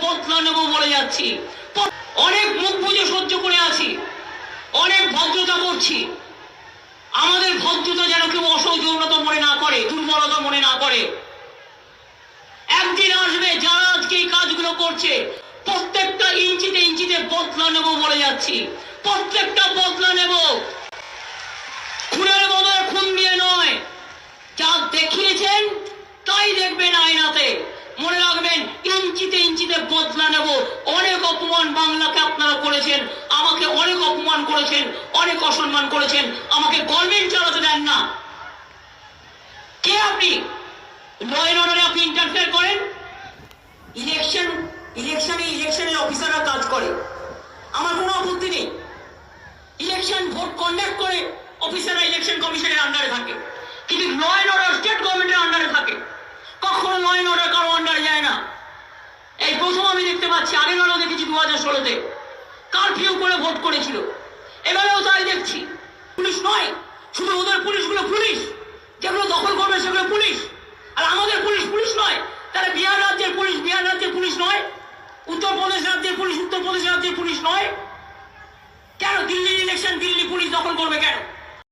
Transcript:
বদলা নেব বলে যাচ্ছি। অনেক মুখ বুঝে সহ্য করে আছি। অনেক ভদ্রতা করছি। আমাদের ভদ্রতা যেন কেউ অসৌজন্যতা মনে না করে, দুর্বলতা মনে না করে। একদিন আসবে যারা আজকে এই কাজগুলো করছে, প্রত্যেকটা ইঞ্চিতে ইঞ্চিতে বদলা নেব বলে যাচ্ছি। প্রত্যেকটা বদলা নেব। খুনের বদলে খুন দিয়ে নয়। যা দেখিয়েছেন, তাই দেখবেন আয়নাতে। মনে রাখবেন, ইঞ্চিতে ইঞ্চিতে বদলা নেব, অনেক অপমান বাংলাকে আপনারা করেছেন, আমাকে অনেক অপমান করেছেন, অনেক অসম্মান করেছেন, আমাকে গভর্নমেন্ট চালাতে দেন না। কে আপনি? ল অ্যান্ড অর্ডারে আপনি ইন্টারফেয়ার করেন? ইলেকশন ইলেকশনে ইলেকশনের অফিসাররা কাজ করে। আমার কোনো আপত্তি নেই। ইলেকশন ভোট কন্ডাক্ট করে অফিসাররা ইলেকশন কমিশনের আন্ডারে থাকে। কিন্তু ল অ্যান্ড অর্ডার স্টেট গভর্নমেন্টের আন্ডারে থাকে কখনো ল অ্যান্ড অর্ডার কারও আন্ডারে যায় না এই প্রথম দেখতে আগের দেখেছি দু হাজার ষোলোতে। কারফিউ করে ভোট করেছিল। এবারেও তাই দেখছি। পুলিশ নয়, শুধু ওদের পুলিশগুলো পুলিশ। যেগুলো দখল করবে সেগুলো পুলিশ। আর আমাদের পুলিশ পুলিশ নয় তাহলে বিহার রাজ্যের পুলিশ। বিহার রাজ্যের পুলিশ নয়, উত্তরপ্রদেশ রাজ্যের পুলিশ, উত্তরপ্রদেশ রাজ্যের পুলিশ নয়। কেন দিল্লির ইলেকশন দিল্লি পুলিশ দখল করবে কেন?